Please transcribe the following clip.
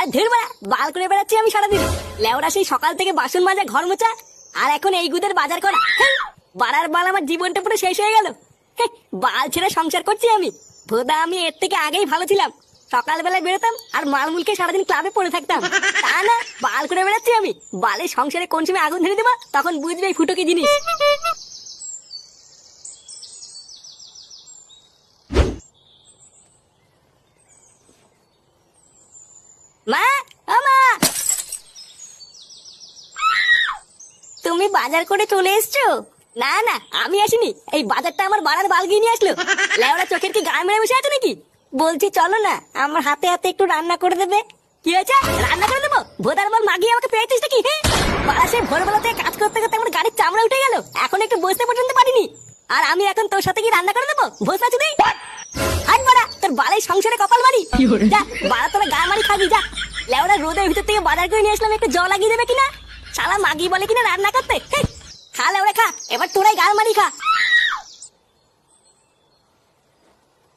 আর বেড়া, বাল করে বেড়াচ্ছি আমি সারাদিন। লেওরা সেই সকাল থেকে বাসন মাজা, ঘর মোছা, আর এখন এই গুদের বাজার করা। বাড়ার বাল আমার জীবনটা পুরো শেষ হয়ে গেল। বাল ছেড়ে সংসার করছি আমি। ভোদা, আমি এর থেকে আগেই ভালো ছিলাম। সকালবেলায় বেরোতাম আর মালমুলকে সারাদিন ক্লাবে পড়ে থাকতাম। তা না, বাল করে বেড়াচ্ছি আমি। বালের সংসারে কোন সময় আগুন ধরে দেবো, তখন বুঝবে ফুটো কি জিনিস। মা তুমি বাজার করে চলে এসছো? না না আমি আসিনি। এই বাজারটা আমার বাড়ার বাল গিয়ে নিয়ে আসলো। লেওড়া চোখের কি গায়ে মেরে বসে আছে নাকি? বলছি চলো না আমার হাতে হাতে একটু রান্না করে দেবে। কি হয়েছে? রান্না করে দেবো? ভোদার বল মাগিয়ে আমাকে পেয়েছিস নাকি? বাড়া সে ভোরবেলা থেকে কাজ করতে করতে আমার গাড়ির চামড়া উঠে গেল। এখন একটু বসতে পর্যন্ত পারিনি। আর আমি এখন তোর সাথে কি রান্না করে দেবো? ভোজ আছে নেই হাট বাড়া তোর বালাই সংসারে কপাল মারি। যা বাড়া তোরা গা মারি খাবি যা। লেওরা রোদের ভিতর থেকে বাজার করে নিয়ে আসলাম, একটু জল লাগিয়ে দেবে কিনা? শালা মাগি বলে কিনা রান্না করতে? খালে লেওরা খা, এবার তোরাই গাল মারি খা।